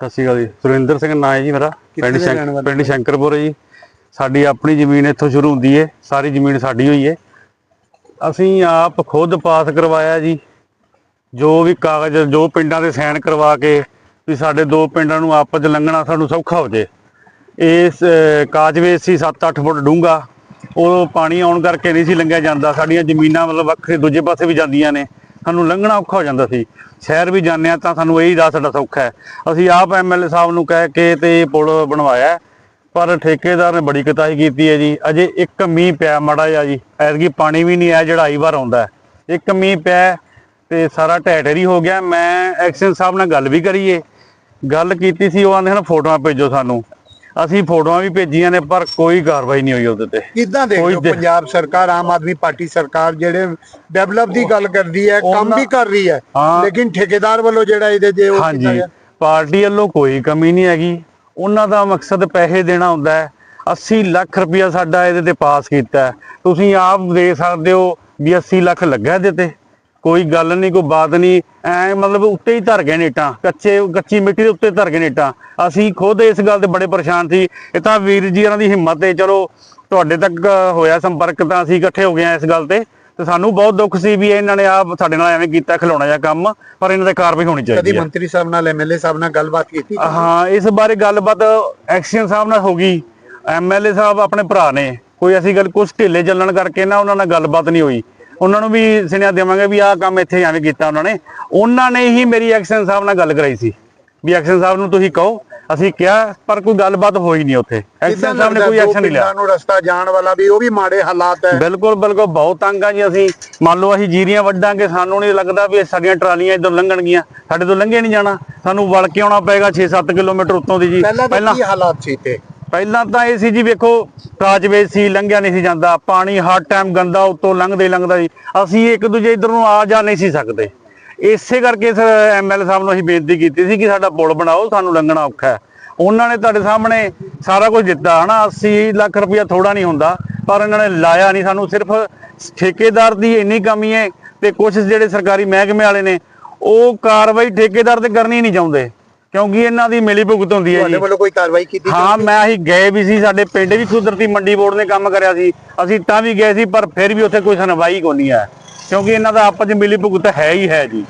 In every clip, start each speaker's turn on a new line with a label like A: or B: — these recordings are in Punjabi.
A: ਸਤਿ ਸ਼੍ਰੀ ਅਕਾਲ ਜੀ। ਸੁਰਿੰਦਰ ਸਿੰਘ ਨਾਂ ਹੈ ਜੀ ਮੇਰਾ। ਪਿੰਡ ਸ਼ੰਕ- ਸ਼ੰਕਰਪੁਰ ਹੈ ਜੀ। ਸਾਡੀ ਆਪਣੀ ਜ਼ਮੀਨ ਇੱਥੋਂ ਸ਼ੁਰੂ ਹੁੰਦੀ ਹੈ। ਸਾਰੀ ਜ਼ਮੀਨ ਸਾਡੀ ਹੋਈ ਹੈ। ਅਸੀਂ ਆਪ ਖੁਦ ਪਾਸ ਕਰਵਾਇਆ ਜੀ। ਜੋ ਵੀ ਕਾਗਜ਼ ਜੋ ਪਿੰਡਾਂ ਦੇ ਸਾਈਨ ਕਰਵਾ ਕੇ ਵੀ ਸਾਡੇ ਦੋ ਪਿੰਡਾਂ ਨੂੰ ਆਪਸ 'ਚ ਲੰਘਣਾ ਸਾਨੂੰ ਸੌਖਾ ਹੋ ਜੇ। ਇਸ ਅਹ, ਕਾਜਵੇ ਸੀ 7-8 ਫੁੱਟ ਡੂੰਘਾ। ਉਹ ਪਾਣੀ ਆਉਣ ਕਰਕੇ ਨਹੀਂ ਸੀ ਲੰਘਿਆ ਜਾਂਦਾ। ਸਾਡੀਆਂ ਜ਼ਮੀਨਾਂ ਮਤਲਬ ਵੱਖਰੇ ਦੂਜੇ ਪਾਸੇ ਵੀ ਜਾਂਦੀਆਂ ਨੇ। ਸਾਨੂੰ ਲੰਘਣਾ ਔਖਾ ਹੋ ਜਾਂਦਾ ਸੀ। ਸ਼ਹਿਰ ਵੀ ਜਾਂਦੇ ਆ ਤਾਂ ਸਾਨੂੰ ਇਹੀ ਰਾਹ ਸਾਡਾ ਸੌਖਾ ਹੈ। ਅਸੀਂ ਆਪ ਐਮਐਲਏ ਸਾਹਿਬ ਨੂੰ ਕਹਿ ਕੇ ਤੇ ਇਹ ਪੁਲ ਬਣਵਾਇਆ ਪਰ ਠੇਕੇਦਾਰ ਨੇ ਬੜੀ ਕਤਾਈ ਕੀਤੀ ਹੈ ਜੀ। ਅਜੇ ਇੱਕ ਮੀਂਹ ਪਿਆ ਮੜਾ ਜਿਹਾ ਜੀ। ਐਤਕੀ ਪਾਣੀ ਵੀ ਨਹੀਂ ਆਇਆ ਜਿਹੜਾ ਆਈ ਵਾਰ ਆਉਂਦਾ ਇੱਕ ਮੀਂਹ ਪਿਆ ਤੇ ਸਾਰਾ ਢਹਿ ਢੇਰੀ ਹੋ ਗਿਆ। ਮੈਂ ਐਕਸ਼ਨ ਸਾਹਿਬ ਨਾਲ ਗੱਲ ਵੀ ਕਰੀਏ। ਗੱਲ ਕੀਤੀ ਸੀ, ਉਹ ਆਂਦੇ ਹਨ, ਫੋਟੋਆਂ ਭੇਜੋ ਸਾਨੂੰ। ਅਸੀਂ ਫੋਟੋਆਂ ਵੀ ਭੇਜੀਆਂ ਨੇ ਪਰ ਕੋਈ ਕਾਰਵਾਈ ਨਹੀਂ ਹੋਈ ਉਹਦੇ ਤੇ।
B: ਕਿੱਦਾਂ ਦੇਖਦੇ ਹੋ ਪੰਜਾਬ ਸਰਕਾਰ ਆਮ ਆਦਮੀ ਪਾਰਟੀ ਸਰਕਾਰ ਜਿਹੜੇ ਡਿਵੈਲਪ ਦੀ ਗੱਲ ਕਰਦੀ ਹੈ ਕੰਮ ਵੀ ਕਰ ਰਹੀ ਹੈ। ਲੇਕਿਨ ਠੇਕੇਦਾਰ ਵੱਲੋਂ ਜਿਹੜਾ ਇਹਦੇ ਜੇ ਉਹ ਕੀਤਾ
A: ਹਾਂਜੀ।
B: ਗਿਆ।
A: ਪਾਰਟੀ ਵੱਲੋਂ ਕੋਈ ਕਮੀ ਨਹੀਂ ਹੈਗੀ। ਉਹਨਾਂ ਦਾ ਮਕਸਦ ਪੈਸੇ ਦੇਣਾ ਹੁੰਦਾ ਹੈ। 80 ਲੱਖ ਰੁਪਇਆ ਸਾਡਾ ਇਹਦੇ ਤੇ ਪਾਸ ਕੀਤਾ। ਤੁਸੀਂ ਆਪ ਦੇਖ ਸਕਦੇ ਹੋ ਵੀ 80 ਲੱਖ ਲੱਗਾ ਇਹਦੇ ਤੇ। ਕੋਈ ਗੱਲ ਨਹੀਂ ਕੋਈ ਬਾਤ ਨਹੀਂ। ਐ ਮਤਲਬ ਉੱਤੇ ਹੀ ਧਰ ਗਏ ਨੇਟਾਂ ਕੱਚੇ ਕੱਚੀ ਮਿੱਟੀ ਦੇ ਉੱਤੇ ਧਰ ਗਏ ਨੇਟਾਂ। ਅਸੀਂ ਖੁਦ ਇਸ ਗੱਲ ਤੇ ਬੜੇ ਪਰੇਸ਼ਾਨ ਸੀ। ਇਹ ਤਾਂ ਵੀਰ ਜੀ ਉਹਨਾਂ ਦੀ ਹਿੰਮਤ ਹੈ ਚਲੋ ਤੁਹਾਡੇ ਤੱਕ ਹੋਇਆ ਸੰਪਰਕ ਤਾਂ ਅਸੀਂ ਇਕੱਠੇ ਹੋ ਗਏ ਆ ਇਸ ਗੱਲ ਤੇ। ਤੇ ਸਾਨੂੰ ਬਹੁਤ ਦੁੱਖ ਸੀ ਵੀ ਇਹਨਾਂ ਨੇ ਆਪ ਸਾਡੇ ਨਾਲ ਐਵੇਂ ਕੀਤਾ ਖਿਲਾਉਣਾ ਜਿਹਾ ਕੰਮ ਪਰ ਇਹਨਾਂ ਤੇ ਕਾਰਵਾਈ ਹੋਣੀ
B: ਕਦੀ
A: ਚਾਹੀਦੀ ਹੈ
B: ਮੰਤਰੀ ਸਾਹਿਬ ਨਾਲ ਐਮਐਲਏ ਸਾਹਿਬ ਨਾਲ ਗੱਲਬਾਤ ਕੀਤੀ?
A: ਹਾਂ ਇਸ ਬਾਰੇ ਗੱਲਬਾਤ ਐਕਸ਼ਨ ਸਾਹਿਬ ਨਾਲ ਹੋ ਗਈ। ਐਮਐਲਏ ਸਾਹਿਬ ਆਪਣੇ ਭਰਾ ਨੇ। ਕੋਈ ਐਸੀ ਗੱਲ ਕੁਝ ਢਿੱਲੇ ਚੱਲਣ ਕਰਕੇ ਨਾ ਉਹਨਾਂ ਨਾਲ ਗੱਲਬਾਤ ਨਹੀਂ ਹੋਈ। ਉਹਨਾਂ ਨੂੰ ਵੀ ਸੁਨੇਹਾ ਦੇਵਾਂਗੇ ਵੀ ਆਹ ਕੰਮ ਇੱਥੇ ਐਵੇਂ ਕੀਤਾ ਉਹਨਾਂ ਨੇ। ਉਹਨਾਂ ਨੇ ਹੀ ਮੇਰੀ ਐਕਸ਼ਨ ਸਾਹਿਬ ਨਾਲ ਗੱਲ ਕਰਾਈ ਸੀ। ਵੀ ਐਕਸ਼ਨ ਸਾਹਿਬ ਨੂੰ ਤੁਸੀਂ ਕਹੋ ਅਸੀਂ ਕਿਹਾ ਪਰ ਕੋਈ ਗੱਲਬਾਤ ਹੋਈ ਨਹੀਂ ਉੱਥੇ। ਐਕਸ਼ਨ ਸਾਹਿਬ ਨੇ ਕੋਈ ਐਕਸ਼ਨ ਨਹੀਂ ਲਿਆ।
B: ਨੂੰ ਰਸਤਾ ਜਾਣ ਵਾਲਾ ਵੀ ਉਹ ਵੀ ਮਾੜੇ ਹਾਲਾਤ ਹੈ।
A: ਬਿਲਕੁਲ ਬਿਲਕੁਲ ਬਹੁਤ ਤੰਗ ਆ ਜੀ ਅਸੀਂ। ਮੰਨ ਲਓ ਅਸੀਂ ਜੀਰੀਆਂ ਵੱਢਾਂਗੇ ਸਾਨੂੰ ਨਹੀਂ ਲੱਗਦਾ ਵੀ ਸਾਡੀਆਂ ਟਰਾਲੀਆਂ ਇਧਰ ਲੰਘਣਗੀਆਂ। ਸਾਡੇ ਤੋਂ ਲੰਘੇ ਨਹੀਂ ਜਾਣਾ। ਸਾਨੂੰ ਵਲ ਕੇ ਆਉਣਾ ਪਏਗਾ 6-7 ਕਿਲੋਮੀਟਰ ਉੱਤੋਂ ਦੀ ਜੀ।
B: ਪਹਿਲਾਂ ਕੀ ਹਾਲਾਤ ਸੀ ਤੇ
A: ਪਹਿਲਾਂ ਤਾਂ ਇਹ ਸੀ ਜੀ, ਵੇਖੋ ਕਾਜਵੇਜ ਸੀ, ਲੰਘਿਆ ਨਹੀਂ ਸੀ ਜਾਂਦਾ। ਪਾਣੀ ਹਰ ਟਾਈਮ ਗੰਦਾ ਉੱਤੋਂ ਲੰਘਦੇ ਲੰਘਦਾ ਜੀ ਅਸੀਂ ਇੱਕ ਦੂਜੇ ਇਧਰ ਨੂੰ ਆ ਜਾ ਨਹੀਂ ਸੀ ਸਕਦੇ। ਇਸੇ ਕਰਕੇ ਸਰ ਐਮਐਲ ਸਾਹਿਬ ਨੂੰ ਅਸੀਂ ਬੇਨਤੀ ਕੀਤੀ ਸੀ ਕਿ ਸਾਡਾ ਪੁਲ ਬਣਾਓ, ਸਾਨੂੰ ਲੰਘਣਾ ਔਖਾ ਹੈ। ਉਹਨਾਂ ਨੇ ਤੁਹਾਡੇ ਸਾਹਮਣੇ ਸਾਰਾ ਕੁਝ ਦਿੱਤਾ। ਹਨਾ 80 ਲੱਖ ਰੁਪਇਆ ਥੋੜਾ ਨਹੀਂ ਹੁੰਦਾ, ਪਰ ਇਹਨਾਂ ਨੇ ਲਾਇਆ ਨਹੀਂ। ਸਾਨੂੰ ਸਿਰਫ ਠੇਕੇਦਾਰ ਦੀ ਇੰਨੀ ਕਮੀ ਹੈ ਤੇ ਕੁਝ ਜਿਹੜੇ ਸਰਕਾਰੀ ਮਹਿਕਮੇ ਵਾਲੇ ਨੇ, ਉਹ ਕਾਰਵਾਈ ਠੇਕੇਦਾਰ ਤੇ ਕਰਨੀ ਨਹੀਂ ਚਾਹੁੰਦੇ। ਕਿਉਂਕਿ ਇਹਨਾਂ ਦੀ ਮਿਲੀ ਭੁਗਤ ਹੁੰਦੀ ਹੈ
B: ਤੁਹਾਡੇ
A: ਜੀ।
B: ਵੱਲੋਂ ਕੋਈ ਕਾਰਵਾਈ ਕੀਤੀ
A: ਹਾਂ ਮੈਂ ਅਸੀਂ ਗਏ ਵੀ ਸੀ ਸਾਡੇ ਪਿੰਡ ਵੀ ਕੁਦਰਤੀ ਮੰਡੀ ਬੋਰਡ ਨੇ ਕੰਮ ਕਰਿਆ ਸੀ। ਅਸੀਂ ਤਾਂ ਵੀ ਗਏ ਸੀ ਪਰ ਫਿਰ ਵੀ ਉੱਥੇ ਕੋਈ ਸੁਣਵਾਈ ਕੋਈ ਨਹੀਂ ਹੈ। ਕਿਉਂਕਿ ਇਹਨਾਂ ਦਾ ਆਪਸ ਵਿੱਚ ਮਿਲੀ ਭੁਗਤ ਹੈ ਹੀ ਹੈ ਜੀ।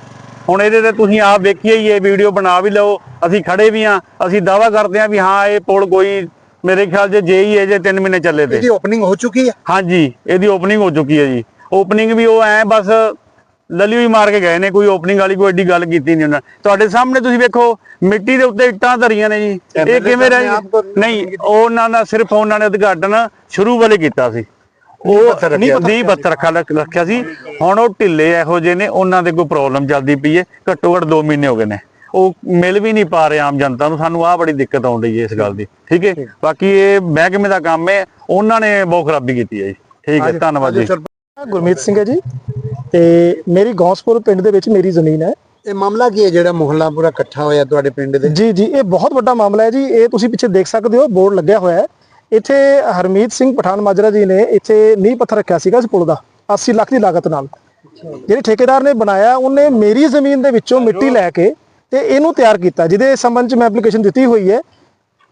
A: ਹੁਣ ਇਹਦੇ ਤੇ ਤੁਸੀਂ ਆਪ ਵੇਖੀਏ ਹੀ ਇਹ ਵੀਡੀਓ ਬਣਾ ਵੀ ਲਓ। ਅਸੀਂ ਖੜੇ ਵੀ ਆ ਅਸੀਂ ਦਾਵਾ ਕਰਦੇ ਆ ਵੀ ਹਾਂ ਇਹ ਪੁਲ ਕੋਈ ਮੇਰੇ ਖਿਆਲ 'ਚ ਜੇ ਹੀ ਹੈ ਜੇ 3 ਮਹੀਨੇ ਚੱਲੇ ਤੇ।
B: ਇਹਦੀ ਓਪਨਿੰਗ ਹੋ ਚੁੱਕੀ ਹੈ?
A: ਹਾਂਜੀ ਇਹਦੀ ਓਪਨਿੰਗ ਹੋ ਚੁੱਕੀ ਹੈ ਜੀ। ਓਪਨਿੰਗ ਵੀ ਉਹ ਐ ਬਸ ਲੱਲੀ ਹੋਈ ਮਾਰ ਕੇ ਗਏ ਨੇ ਕੋਈ ਓਪਨਿੰਗ ਵਾਲੀ ਕੋਈ ਐਡੀ ਗੱਲ ਕੀਤੀ ਨਹੀਂ ਉਹਨਾਂ। ਤੁਹਾਡੇ ਸਾਹਮਣੇ ਤੁਸੀਂ ਵੇਖੋ ਮਿੱਟੀ ਦੇ ਉੱਤੇ ਇੱਟਾਂ ਧਰੀਆਂ ਨੇ ਜੀ। ਇਹ ਕਿਵੇਂ ਰਹਿ ਨਹੀਂ ਉਹਨਾਂ ਦਾ ਸਿਰਫ ਉਹਨਾਂ ਨੇ ਉਦਘਾਟਨ ਸ਼ੁਰੂ ਵਾਲੇ ਕੀਤਾ ਸੀ। ਉਹ ਨਹੀਂ ਪੱਥਰ ਰੱਖਿਆ ਸੀ। ਹੁਣ ਉਹ ਢਿੱਲੇ ਇਹੋ ਜਿਹੇ ਨੇ ਉਹਨਾਂ ਦੇ ਕੋਈ ਪ੍ਰੋਬਲਮ ਚੱਲਦੀ ਪਈ ਹੈ। ਘੱਟੋ ਘੱਟ 2 ਮਹੀਨੇ ਹੋ ਗਏ ਨੇ। ਉਹ ਮਿਲ ਵੀ ਨਹੀਂ ਪਾ ਰਹੇ ਆਮ ਜਨਤਾ ਨੂੰ। ਸਾਨੂੰ ਆਹ ਬੜੀ ਦਿੱਕਤ ਆਉਣ ਰਹੀ ਹੈ ਇਸ ਗੱਲ ਦੀ। ਠੀਕ ਹੈ? ਬਾਕੀ ਇਹ ਮਹਿਕਮੇ ਦਾ ਕੰਮ ਹੈ। ਉਹਨਾਂ ਨੇ ਬਹੁਤ ਖਰਾਬੀ ਕੀਤੀ ਹੈ ਜੀ। ਠੀਕ ਹੈ ਧੰਨਵਾਦ ਜੀ।
C: ਗੁਰਮੀਤ ਸਿੰਘ ਹੈ ਜੀ। ਤੇ ਮੇਰੀ ਗੌਸਪੁਰ ਪਿੰਡ ਦੇ ਵਿੱਚ ਮੇਰੀ ਜ਼ਮੀਨ ਹੈ।
B: ਇਹ ਮਾਮਲਾ ਕੀ ਹੈ ਜਿਹੜਾ ਮੁਹੱਲਾ ਪੂਰਾ ਇਕੱਠਾ ਹੋਇਆ ਤੁਹਾਡੇ ਪਿੰਡ ਦੇ?
C: ਜੀ ਜੀ ਇਹ ਬਹੁਤ ਵੱਡਾ ਮਾਮਲਾ ਹੈ ਜੀ। ਇਹ ਤੁਸੀਂ ਪਿੱਛੇ ਦੇਖ ਸਕਦੇ ਹੋ ਬੋਰਡ ਲੱਗਿਆ ਹੋਇਆ ਹੈ। ਇੱਥੇ ਹਰਮੀਤ ਸਿੰਘ ਪਠਾਨ ਮਾਜਰਾ ਜੀ ਨੇ ਇੱਥੇ ਨੀਂਹ ਪੱਥਰ ਰੱਖਿਆ ਸੀਗਾ ਇਸ ਪੁਲ ਦਾ 80 ਲੱਖ ਦੀ ਲਾਗਤ ਨਾਲ। ਜਿਹੜੇ ਠੇਕੇਦਾਰ ਨੇ ਬਣਾਇਆ ਉਹਨੇ ਮੇਰੀ ਜ਼ਮੀਨ ਦੇ ਵਿੱਚੋਂ ਮਿੱਟੀ ਲੈ ਕੇ ਤੇ ਇਹਨੂੰ ਤਿਆਰ ਕੀਤਾ ਜਿਹਦੇ ਸੰਬੰਧ ਚ ਮੈਂ ਐਪਲੀਕੇਸ਼ਨ ਦਿੱਤੀ ਹੋਈ ਹੈ।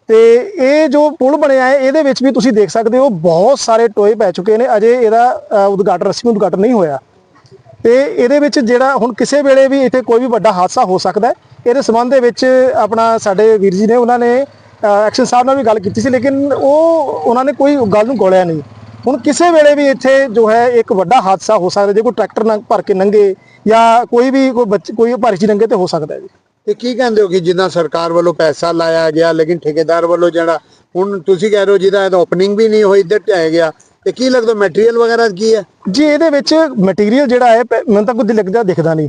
C: ਤੇ ਇਹ ਜੋ ਪੁਲ ਬਣਿਆ ਹੈ ਇਹਦੇ ਵਿੱਚ ਵੀ ਤੁਸੀਂ ਦੇਖ ਸਕਦੇ ਹੋ ਬਹੁਤ ਸਾਰੇ ਟੋਏ ਪੈ ਚੁੱਕੇ ਨੇ। ਅਜੇ ਇਹਦਾ ਅ, ਉਦਘਾਟਨ ਰਸਮੀ ਉਦਘਾਟਨ ਨਹੀਂ ਹੋਇਆ। ਤੇ ਇਹਦੇ ਵਿੱਚ ਜਿਹੜਾ ਹੁਣ ਕਿਸੇ ਵੇਲੇ ਵੀ ਇੱਥੇ ਕੋਈ ਵੀ ਵੱਡਾ ਹਾਦਸਾ ਹੋ ਸਕਦਾ ਹੈ, ਇਹਦੇ ਸੰਬੰਧ ਦੇ ਵਿੱਚ ਆਪਣਾ ਸਾਡੇ ਵੀਰ ਜੀ ਨੇ ਉਹਨਾਂ ਨੇ ਐਕਸ਼ਨ ਸਾਹਿਬ ਨਾਲ ਵੀ ਗੱਲ ਕੀਤੀ ਸੀ, ਲੇਕਿਨ ਉਹ, ਉਹਨਾਂ ਨੇ ਕੋਈ ਗੱਲ ਨੂੰ ਗੋਲਿਆ ਨਹੀਂ। ਹੁਣ ਕਿਸੇ ਵੇਲੇ ਵੀ ਇੱਥੇ ਜੋ ਹੈ ਇੱਕ ਵੱਡਾ ਹਾਦਸਾ ਹੋ ਸਕਦਾ, ਜੇ ਕੋਈ ਟਰੈਕਟਰ ਨਾਲ ਭਰ ਕੇ ਲੰਘੇ ਜਾਂ ਕੋਈ ਵੀ ਕੋਈ ਬੱਚ, ਕੋਈ ਭਾਰੀ ਚੀਜ਼ ਲੰਘੇ ਤੇ ਹੋ ਸਕਦਾ ਹੈ ਜੀ।
B: ਤੇ ਕੀ ਕਹਿੰਦੇ ਹੋ ਕਿ ਜਿੱਦਾਂ ਸਰਕਾਰ ਵੱਲੋਂ ਪੈਸਾ ਲਾਇਆ ਗਿਆ, ਲੇਕਿਨ ਠੇਕੇਦਾਰ ਵੱਲੋਂ ਜਿਹੜਾ, ਹੁਣ ਤੁਸੀਂ ਕਹਿ ਰਹੇ ਹੋ ਜਿਹਦਾ ਇਹਦਾ ਓਪਨਿੰਗ ਵੀ ਨਹੀਂ ਹੋਈ, ਇੱਧਰ ਢਹਿ ਗਿਆ ਤੇ ਕੀ ਲੱਗਦਾ ਮਟੀਰੀਅਲ ਵਗੈਰਾ ਕੀ ਹੈ?
C: ਜੀ, ਇਹਦੇ ਵਿੱਚ ਮਟੀਰੀਅਲ ਜਿਹੜਾ ਹੈ, ਪ- ਮੈਨੂੰ ਤਾਂ ਕੁਝ ਲੱਗਦਾ ਦਿਖਦਾ ਨਹੀਂ।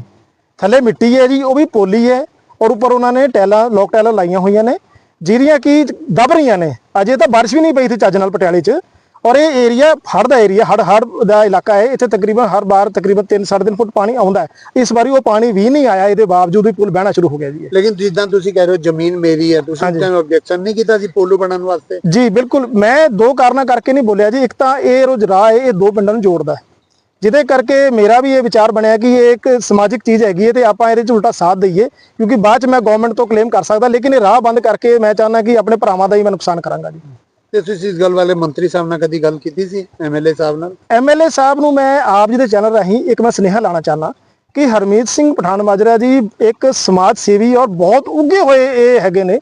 C: ਥੱਲੇ ਮਿੱਟੀ ਹੈ ਜੀ, ਉਹ ਵੀ ਪੋਲੀ ਹੈ ਔਰ ਉੱਪਰ ਉਹਨਾਂ ਨੇ ਟੈਲਾਂ ਲੋਕ ਟੈਲਾਂ ਲਾਈਆਂ ਹੋਈਆਂ ਨੇ, ਜਿਹੜੀਆਂ ਕਿ ਦਬ ਰਹੀਆਂ ਨੇ। ਅਜੇ ਤਾਂ ਬਾਰਿਸ਼ ਵੀ ਨਹੀਂ ਪਈ ਸੀ ਚੱਜ ਨਾਲ ਪਟਿਆਲੇ 'ਚ। ਔਰ ਇਹ ਏਰੀਆ ਹੜ੍ਹ ਦਾ ਏਰੀਆ ਹੜ ਹੜ ਦਾ ਇਲਾਕਾ ਹੈ। ਇੱਥੇ ਤਕਰੀਬਨ ਹਰ ਵਾਰ ਤਕਰੀਬਨ 3-3.5 ਫੁੱਟ ਪਾਣੀ ਆਉਂਦਾ ਹੈ। ਇਸ ਵਾਰੀ ਉਹ ਪਾਣੀ ਵੀ ਨਹੀਂ ਆਇਆ ਇਹਦੇ ਬਾਵਜੂਦ ਵੀ ਪੁਲ ਬਹਿਣਾ ਸ਼ੁਰੂ ਹੋ ਗਿਆ ਜੀ।
B: ਲੇਕਿਨ ਜਿੱਦਾਂ ਤੁਸੀਂ ਕਹਿ ਰਹੇ ਹੋ ਜ਼ਮੀਨ ਮੇਰੀ ਹੈ ਤੁਸੀਂ। ਤਾਂ ਆਬਜੈਕਸ਼ਨ ਨਹੀਂ ਕੀਤਾ ਸੀ ਪੋਲੂ ਬਣਾਉਣ ਵਾਸਤੇ?
C: ਜੀ ਬਿਲਕੁਲ। ਮੈਂ ਦੋ ਕਾਰਨਾਂ ਕਰਕੇ ਨਹੀਂ ਬੋਲਿਆ ਜੀ। ਇੱਕ ਤਾਂ ਇਹ ਰੋਜ਼ ਰਾਹ ਹੈ ਇਹ ਦੋ ਪਿੰਡਾਂ ਨੂੰ ਜੋੜਦਾ ਹੈ। ਜਿਹਦੇ ਕਰਕੇ ਮੇਰਾ ਵੀ ਇਹ ਵਿਚਾਰ ਬਣਿਆ ਕਿ ਇਹ ਇੱਕ ਸਮਾਜਿਕ ਚੀਜ਼ ਹੈਗੀ ਹੈ ਤੇ ਆਪਾਂ ਇਹਦੇ 'ਚ ਉਲਟਾ ਸਾਥ ਦਈਏ ਕਿਉਂਕਿ ਬਾਅਦ 'ਚ ਮੈਂ ਗਵਰਨਮੈਂਟ ਤੋਂ ਕਲੇਮ ਕਰ ਸਕਦਾ ਲੇਕਿਨ ਇਹ ਰਾਹ ਬੰਦ ਕਰਕੇ ਮੈਂ ਚਾਹੁੰਦਾ ਕਿ ਆਪਣੇ ਭਰਾਵਾਂ ਦਾ ਹੀ ਮੈਂ ਨੁਕਸਾਨ ਕਰਾਂਗਾ ਜੀ।
B: ਤੇ ਤੁਸੀਂ ਇਸ ਗੱਲ ਵਾਲੇ ਮੰਤਰੀ ਸਾਹਿਬ ਨਾਲ ਕਦੀ ਗੱਲ ਕੀਤੀ ਸੀ ਐਮਐਲਏ ਸਾਹਿਬ ਨਾਲ?
C: ਐਮਐਲਏ ਸਾਹਿਬ ਨੂੰ ਮੈਂ ਆਪ ਜੀ ਦੇ ਚੈਨਲ ਰਾਹੀਂ ਇੱਕ ਮੈਂ ਸੁਨੇਹਾ ਲਾਣਾ ਚਾਹਨਾ ਕਿ ਹਰਮੀਤ ਸਿੰਘ ਪਠਾਨ ਮਾਜਰਾ ਜੀ ਇੱਕ ਸਮਾਜ ਸੇਵੀ ਔਰ ਬਹੁਤ ਉੱਗੇ ਹੋਏ ਇਹ ਹੈਗੇ ਨੇ।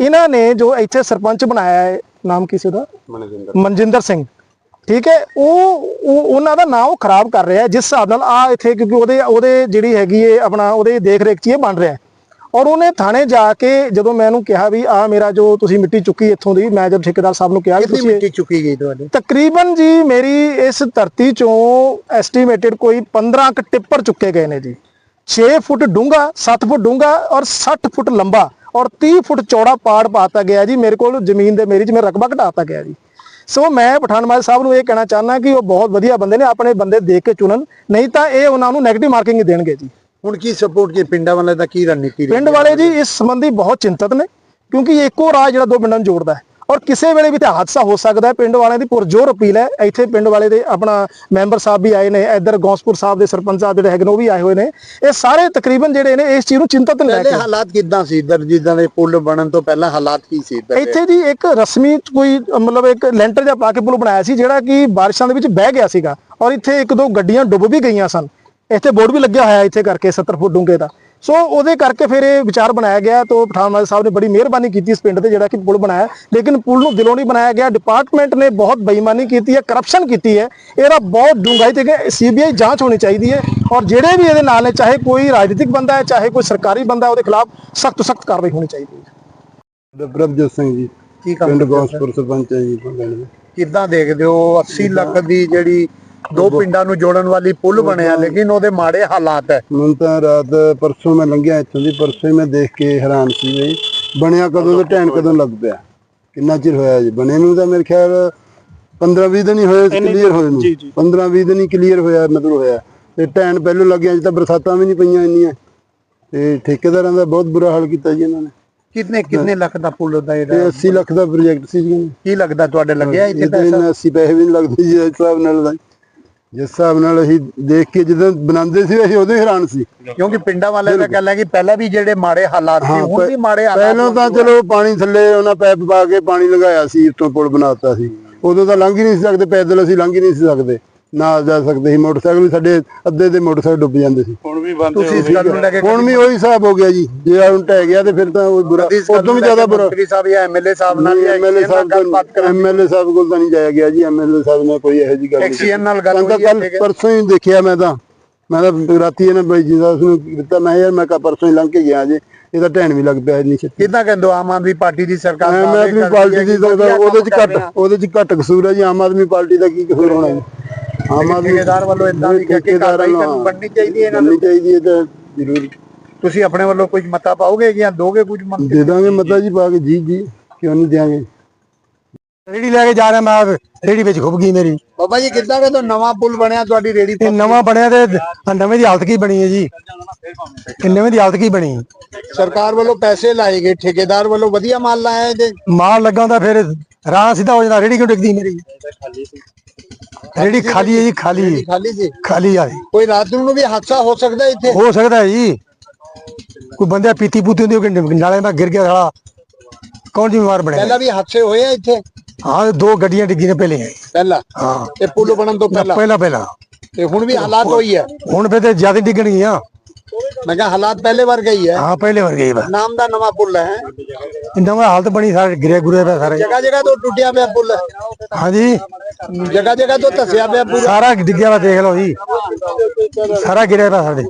C: ਇਹਨਾਂ ਨੇ ਜੋ ਇੱਥੇ ਸਰਪੰਚ ਬਣਾਇਆ ਹੈ ਨਾਮ ਕਿਸੇ ਦਾ ਮਨਜਿੰਦਰ ਸਿੰਘ। ਠੀਕ ਹੈ ਉਹ ਉਹ- ਉਹਨਾਂ ਦਾ ਨਾਮ ਉਹ ਖਰਾਬ ਕਰ ਰਿਹਾ ਜਿਸ ਹਿਸਾਬ ਨਾਲ ਆ ਇੱਥੇ ਕਿਉਂਕਿ ਉਹਦੇ ਉਹਦੇ ਜਿਹੜੀ ਹੈਗੀ ਹੈ ਆਪਣਾ ਉਹਦੇ ਦੇਖ ਰੇਖ 'ਚ ਇਹ ਬਣ ਰਿਹਾ ਹੈ। ਔਰ ਉਹਨੇ ਥਾਣੇ ਜਾ ਕੇ ਜਦੋਂ ਮੈਂ ਉਹਨੂੰ ਕਿਹਾ ਵੀ ਆ ਮੇਰਾ ਜੋ ਤੁਸੀਂ ਮਿੱਟੀ ਚੁੱਕੀ ਇੱਥੋਂ ਦੀ ਮੈਂ ਜਦ ਠੇਕੇਦਾਰ ਸਾਹਿਬ ਨੂੰ ਕਿਹਾ ਵੀ
B: ਕਿੰਨੀ
C: ਤੁਸੀਂ
B: ਮਿੱਟੀ ਚੁੱਕੀ ਗਈ ਤੁਹਾਡੀ?
C: ਤਕਰੀਬਨ ਜੀ ਮੇਰੀ ਇਸ ਧਰਤੀ ਚੋਂ ਐਸਟੀਮੇਟਡ ਕੋਈ 15 ਕ ਟਿੱਪਰ ਚੁੱਕੇ ਗਏ ਨੇ ਜੀ। 6 ਫੁੱਟ ਡੂੰਘਾ 7 ਫੁੱਟ ਡੂੰਘਾ ਔਰ 60 ਫੁੱਟ ਲੰਬਾ ਔਰ 30 ਫੁੱਟ ਚੌੜਾ ਪਾੜ ਪਾਤਾ ਗਿਆ ਜੀ ਮੇਰੇ ਕੋਲ ਜ਼ਮੀਨ ਦੇ ਮੇਰੀ ਚ ਮੇਰਾ ਰਕਬਾ ਘਟਾਤਾ ਗਿਆ ਜੀ। ਸੋ ਮੈਂ ਪਠਾਨਮਾਜ ਸਾਹਿਬ ਨੂੰ ਇਹ ਕਹਿਣਾ ਚਾਹੁੰਦਾ ਕਿ ਉਹ ਬਹੁਤ ਵਧੀਆ ਬੰਦੇ ਨੇ ਆਪਣੇ ਬੰਦੇ ਦੇਖ ਕੇ ਚੁਣਨ ਨਹੀਂ ਤਾਂ ਇਹ ਉਹਨਾਂ ਨੂੰ 네ਗੇਟਿਵ ਮਾਰਕਿੰਗ ਦੇਣਗੇ ਜੀ।
B: ਹੁਣ ਕੀ ਸਪੋਰਟ ਕੀ ਪਿੰਡਾਂ ਵਾਲੇ ਦਾ ਕੀ ਰਣਨੀਤੀ ਰਹੀ
C: ਪਿੰਡ ਵਾਲੇ ਜੀ ਇਸ ਸੰਬੰਧੀ ਬਹੁਤ ਚਿੰਤਤ ਨੇ ਕਿਉਂਕਿ ਇਹ ਇੱਕੋ ਰਾਹ ਜਿਹੜਾ ਦੋ ਪਿੰਡਾਂ ਨੂੰ ਜੋੜਦਾ ਹੈ। ਔਰ ਕਿਸੇ ਵੇਲੇ ਵੀ ਤੇ ਹਾਦਸਾ ਹੋ ਸਕਦਾ ਹੈ ਪਿੰਡ ਵਾਲਿਆਂ ਦੀ ਪੁਰਜੋਰ ਅਪੀਲ ਹੈ। ਇੱਥੇ ਪਿੰਡ ਵਾਲੇ ਦੇ ਆਪਣਾ ਮੈਂਬਰ ਸਾਹਿਬ ਵੀ ਆਏ ਨੇ ਇੱਧਰ ਗੌਸਪੁਰ ਸਾਹਿਬ ਦੇ ਸਰਪੰਚ ਸਾਹਿਬ ਜਿਹੜੇ ਹੈਗੇ ਨੇ ਉਹ ਵੀ ਆਏ ਹੋਏ ਨੇ। ਇਹ ਸਾਰੇ ਤਕਰੀਬਨ ਜਿਹੜੇ ਨੇ ਇਸ ਚੀਜ਼ ਨੂੰ ਚਿੰਤਤ ਲੈ ਕੇ
B: ਹਾਲਾਤ ਕਿੱਦਾਂ ਸੀ ਇੱਧਰ ਜਿੱਦਾਂ ਦੇ ਪੁਲ ਬਣਨ ਤੋਂ ਪਹਿਲਾਂ ਹਾਲਾਤ ਕੀ ਸੀ ਇੱਧਰ?
C: ਇੱਥੇ ਜੀ ਇੱਕ ਰਸਮੀ ਕੋਈ ਮਤਲਬ ਇੱਕ ਲੈਂਟਰ ਜਿਹਾ ਪਾ ਕੇ ਪੁਲ ਬਣਾਇਆ ਸੀ ਜਿਹੜਾ ਕਿ ਬਾਰਿਸ਼ਾਂ ਦੇ ਵਿੱਚ ਬਹਿ ਗਿਆ ਸੀਗਾ। ਔਰ ਇੱਥੇ ਇੱਕ ਦੋ ਗੱਡੀਆਂ ਡੁੱਬ ਵੀ ਗਈਆਂ ਸਨ। ਇੱਥੇ ਬੋਰਡ ਵੀ ਲੱਗਿਆ ਹੋਇਆ ਇੱਥੇ ਕਰਕੇ 70 ਫੁੱਟ ਡੂੰਘੇ ਦਾ। ਸੋ ਉਹਦੇ ਕਰਕੇ ਫਿਰ ਇਹ ਵਿਚਾਰ ਬਣਾਇਆ ਗਿਆ ਤੋਂ ਪਠਾਨਮਾਜ ਸਾਹਿਬ ਨੇ ਬੜੀ ਮਿਹਰਬਾਨੀ ਕੀਤੀ ਇਸ ਪਿੰਡ ਤੇ ਜਿਹੜਾ ਕਿ ਪੁਲ ਬਣਾਇਆ। ਲੇਕਿਨ ਪੁਲ ਨੂੰ ਦਿਲੋਂ ਨਹੀਂ ਬਣਾਇਆ ਗਿਆ। ਡਿਪਾਰਟਮੈਂਟ ਨੇ ਬਹੁਤ ਬੇਈਮਾਨੀ ਕੀਤੀ ਹੈ ਕਰਪਸ਼ਨ ਕੀਤੀ ਹੈ। ਇਹਦਾ ਬਹੁਤ ਡੂੰਘਾਈ ਤੇ ਸੀਬੀਆਈ ਜਾਂਚ ਹੋਣੀ ਚਾਹੀਦੀ ਹੈ ਔਰ ਜਿਹੜੇ ਵੀ ਇਹਦੇ ਨਾਲ ਨੇ ਚਾਹੇ ਕੋਈ ਰਾਜਨੀਤਿਕ ਬੰਦਾ ਹੈ ਚਾਹੇ ਕੋਈ ਸਰਕਾਰੀ ਬੰਦਾ ਹੈ ਉਹਦੇ ਖਿਲਾਫ ਸਖਤ ਸਖਤ ਕਾਰਵਾਈ ਹੋਣੀ ਚਾਹੀਦੀ ਹੈ।
D: ਪ੍ਰਭਜੋਤ ਸਿੰਘ ਜੀ।
B: ਕੀ ਕੰਮ
D: ਪਿੰਡ ਗੌਸਪੁਰ ਸਰਪੰਚ ਹੈ ਜੀ?
B: ਕਿੱਦਾਂ ਦੇਖਦੇ ਹੋ? 80 ਲੱਖ ਦੀ ਜਿਹੜੀ ਦੋ ਪਿੰਡਾਂ ਨੂੰ ਜੋੜਨ ਵਾਲੀ ਪੁਲ ਬਣਿਆ ਲੇਕਿਨ ਉਹਦੇ ਮਾੜੇ ਹਾਲਾਤ ਹੈ।
D: ਮੈਨੂੰ ਤਾਂ ਰਾਤ ਪਰਸੋਂ ਮੈਂ ਲੰਘਿਆ ਇੱਥੋਂ ਦੀ ਪਰਸੋਂ ਹੀ ਮੈਂ ਦੇਖ ਕੇ ਹੈਰਾਨ ਸੀ ਵੀ ਬਣਿਆ ਕਦੋਂ ਤੇ ਟੈਨ ਕਦੋਂ ਲੱਗ ਪਿਆ। ਕਿੰਨਾ ਚਿਰ ਹੋਇਆ ਜੀ? ਬਣੇ ਨੂੰ ਤਾਂ ਮੇਰੇ ਖਿਆਲ 15 20 ਦਿਨ ਹੀ ਹੋਏ ਕਲੀਅਰ ਹੋਏ ਨੂੰ। 15 20 ਦਿਨ ਹੀ ਕਲੀਅਰ ਹੋਇਆ ਮਤਲਬ ਹੋਇਆ। ਤੇ ਟੈਨ ਪਹਿਲੋਂ ਲੱਗਿਆ ਜੀ ਤਾਂ ਬਰਸਾਤਾਂ ਵੀ ਨਹੀਂ ਪਈਆਂ ਇੰਨੀਆਂ। ਤੇ ਠੇਕੇਦਾਰਾਂ ਦਾ ਬਹੁਤ ਬੁਰਾ ਹਾਲ ਕੀਤਾ ਜੀ ਇਹਨਾਂ ਨੇ।
B: ਕਿੰਨੇ ਕਿੰਨੇ ਲੱਖ ਦਾ ਪੁਲ ਦਾ ਜਿਹੜਾ
D: 80 ਲੱਖ ਦਾ ਪ੍ਰੋਜੈਕਟ ਸੀ ਜੀ।
B: ਕੀ ਲੱਗਦਾ ਤੁਹਾਡੇ ਲੱਗਿਆ ਇੱਥੇ
D: ਇਹਦੇ
B: ਪੈਸਾ?
D: ਨਾਲ 80 ਪੈਸੇ ਵੀ ਨਹੀਂ ਲੱਗਦੇ ਜੀ ਇਸ ਹਿਸਾਬ ਨਾਲ। ਜਿਸ ਹਿਸਾਬ ਨਾਲ ਅਸੀਂ ਦੇਖ ਕੇ ਜਦੋਂ ਬਣਾਉਂਦੇ ਸੀ ਅਸੀਂ ਉਦੋਂ ਹੀ ਹੈਰਾਨ ਸੀ।
B: ਕਿਉਂਕਿ ਪਿੰਡਾਂ ਵਾਲੇ ਦਾ ਕਹਿਣਾ ਕਿ ਪਹਿਲਾਂ ਵੀ ਜਿਹੜੇ ਮਾੜੇ ਹਾਲਾਤ ਸੀ ਹੁਣ ਵੀ ਮਾੜੇ ਹਾਲਾਤ
D: ਪਹਿਲਾਂ ਤਾਂ ਚਲੋ ਪਾਣੀ ਥੱਲੇ ਉਹਨਾਂ ਪੈਪ ਪਾ ਕੇ ਪਾਣੀ ਲਗਾਇਆ ਸੀ ਉੱਤੋਂ ਪੁਲ ਬਣਾਤਾ ਸੀ। ਉਦੋਂ ਤਾਂ ਲੰਘ ਹੀ ਨਹੀਂ ਸਕਦੇ ਪੈਦਲ ਅਸੀਂ ਲੰਘ ਹੀ ਨਹੀਂ ਸਕਦੇ। ਨਾ ਜਾ ਸਕਦੇ ਸੀ ਮੋਟਰਸਾਈਕਲ ਵੀ ਸਾਡੇ ਅੱਧੇ ਦੇ ਮੋਟਰਸਾਈਕਲ ਡੁੱਬ ਜਾਂਦੇ ਸੀ।
B: ਤੁਸੀਂ ਇਸ ਗੱਲ। ਨੂੰ ਲੈ ਕੇ
D: ਹੁਣ ਵੀ ਉਹੀ ਹਿਸਾਬ ਹੋ ਗਿਆ ਜੀ। ਜੇ ਹੁਣ ਟਹਿ ਗਿਆ ਤੇ ਫਿਰ ਤਾਂ ਉਹ ਬੁਰਾ ਉਦੋਂ ਵੀ ਜ਼ਿਆਦਾ ਬੁਰਾ
B: ਮੰਤਰੀ ਸਾਹਿਬ ਜਾਂ ਐਮਐਲਏ ਸਾਹਿਬ ਨਾਲ ਜਾਂ
D: ਐਮਐਲਏ ਸਾਹਿਬ ਐਮਐਲਏ ਸਾਹਿਬ ਕੋਲ ਤਾਂ ਨਹੀਂ ਜਾਇਆ ਗਿਆ ਜੀ। ਐਮਐਲਏ ਸਾਹਿਬ ਨੇ ਕੋਈ ਇਹੋ ਜੀ ਗੱਲ ਨਹੀਂ
B: ਐਕਸੀਐਨ ਨਾਲ ਗੱਲ
D: ਮੈਂ ਤਾਂ
B: ਹੋਈ ਹੈ,
D: ਕੱਲ। ਪਰਸੋਂ ਹੀ ਦੇਖਿਆ ਮੈਂ ਤਾਂ। ਮੈਂ ਤਾਂ ਰਾਤੀ ਇਹਨਾਂ ਬਾਈ ਜੀ ਦਾ ਉਸਨੂੰ ਦਿੱਤਾ ਮੈਂ ਕਿਹਾ ਯਾਰ ਮੈਂ ਕਾ ਪਰਸੋਂ ਹੀ ਲੰਘ ਕੇ ਗਿਆ ਜੇ। ਇਹਦਾ ਢੈਣ ਵੀ ਲੱਗ ਪਿਆ ਇੰਨੀ ਛੇਤੀ।
B: ਕਿੱਦਾਂ ਕਹਿੰਦੇ ਆਮ ਆਦਮੀ ਪਾਰਟੀ ਦੀ ਸਰਕਾਰ
D: ਮੈਂ
B: ਦਾਅਵੇ
D: ਆਦਮੀ ਪਾਰਟੀ ਦੀ ਉਹਦੇ ਚ ਘੱਟ। ਉਹਦੇ ਚ ਘੱਟ ਕਸੂਰ ਹੈ ਜੀ। ਆਮ ਆਦਮੀ ਪਾਰਟੀ ਦਾ ਕੀ ਕਸੂਰ ਹੋਣਾ ਜੀ? ਆਮ ਆਦਮੀ
B: ਠੇਕੇਦਾਰ ਵੱਲੋਂ ਏਦਾਂ ਵੀ ਕਹਿ ਕੇ ਕਾਰਵਾਈ
D: ਵੱਲੋਂ
B: ਬਣਨੀ ਚਾਹੀਦੀ ਹੈ ਇਹਨਾਂ
D: ਬਣਨੀ ਚਾਹੀਦੀ ਹੈ ਤਾਂ ਜ਼ਰੂਰ।
B: ਤੁਸੀਂ ਆਪਣੇ ਵੱਲੋਂ ਕੁਝ ਮਤਾ ਪਾਓਗੇ ਜਾਂ ਦੋਗੇ ਕੁਝ ਮਤ?
D: ਦੇ ਦਾਂਗੇ ਮਤਾ ਜੀ ਪਾ ਕੇ ਜੀ ਜੀ ਕਿਉਂ ਨਹੀਂ ਦਿਆਂਗੇ?
E: ਰੇੜੀ ਲੈ ਕੇ ਜਾ ਰਿਹਾ ਮੈਂ ਰੇੜੀ ਵਿੱਚ ਖੁੱਭ ਗਈ ਮੇਰੀ।
B: ਬਾਬਾ ਜੀ ਕਿੱਦਾਂ ਕਹਿੰਦੇ ਨਵਾਂ ਪੁਲ ਬਣਿਆ ਤੁਹਾਡੀ ਰੇੜੀ
E: ਇਹ ਨਵਾਂ ਬਣਿਆ ਤੇ ਨਵੇਂ ਦੀ ਹਾਲਤ ਕੀ ਬਣੀ ਹੈ ਜੀ? ਨਵੇਂ ਦੀ ਹਾਲਤ ਕੀ ਬਣੀ?
B: ਸਰਕਾਰ ਵੱਲੋਂ ਪੈਸੇ ਲਾਏ ਗਏ ਠੇਕੇਦਾਰ ਵੱਲੋਂ ਵਧੀਆ ਮਾਲ ਲਾਇਆ ਇਹਦੇ?
E: ਮਾਲ ਲੱਗਾ ਤਾਂ ਫਿਰ ਰਾਹ ਸਿੱਧਾ ਹੋ ਜਾਂਦਾ ਰੇੜੀ ਕਿਉਂ ਡਿੱਗਦੀ ਮੇਰੀ? ਰੇੜੀ ਖਾਲੀ ਹੈ ਜੀ ਖਾਲੀ।
B: ਖਾਲੀ ਸੀ
E: ਖਾਲੀ ਆ।
B: ਕੋਈ ਰਾਤ ਨੂੰ ਵੀ ਹਾਦਸਾ ਹੋ ਸਕਦਾ ਇੱਥੇ?
E: ਹੋ ਸਕਦਾ ਹੈ ਜੀ। ਕੋਈ ਬੰਦਾ ਪੀਤੀ ਪੂਤੀ ਹੁੰਦੀ ਉਹ ਨਾਲੇ ਮੈਂ ਗਿਰ ਗਿਆ ਸਾਲਾ। ਕੌਣ ਜ਼ਿੰਮੇਵਾਰ ਬਣਿਆ
B: ਪਹਿਲਾਂ ਵੀ ਹਾਦਸੇ ਹੋਏ ਆ ਇੱਥੇ?
E: ਹਾਂ ਦੋ ਗੱਡੀਆਂ ਡਿੱਗੀ ਨੇ ਪਹਿਲੇ
B: ਪਹਿਲਾਂ?
E: ਹਾਂ।
B: ਇਹ ਪੁਲ ਬਣਨ ਤੋਂ ਪਹਿਲਾਂ?
E: ਪਹਿਲਾਂ ਪਹਿਲਾਂ।
B: ਤੇ ਹੁਣ ਵੀ ਹਾਲਾਤ ਹੋਈ ਹੈ
E: ਹੁਣ ਫਿਰ ਤੇ ਜ਼ਿਆਦਾ ਡਿੱਗਣਗੀਆਂ।
B: ਮੈਂ ਕਿਹਾ ਹਾਲਾਤ ਪਹਿਲੇ ਵਰਗੇ ਹੀ ਹੈ।
E: ਹਾਂ ਪਹਿਲੇ ਵਰਗੇ ਹੀ ਬਸ।
B: ਨਾਮ ਦਾ ਨਵਾਂ ਪੁਲ ਹੈ।
E: ਨਵਾਂ ਹਾਲਤ ਬਣੀ ਸਾਰੇ ਗਿਰੇ ਗੁਰੇ ਪਏ ਸਾਰੇ।
B: ਜਗ੍ਹਾ ਜਗ੍ਹਾ ਤੋਂ ਟੁੱਟਿਆ ਪਿਆ ਪੁਲ।
E: ਹਾਂਜੀ।
B: ਜਗ੍ਹਾ ਜਗ੍ਹਾ ਤੋਂ ਧਸਿਆ ਪਿਆ ਪੂਰਾ
E: ਸਾਰਾ ਡਿੱਗਿਆ ਵਾ ਦੇਖ ਲਓ ਜੀ। ਸਾਰਾ ਗਿਰਿਆ ਪਿਆ ਸਾਡੇ।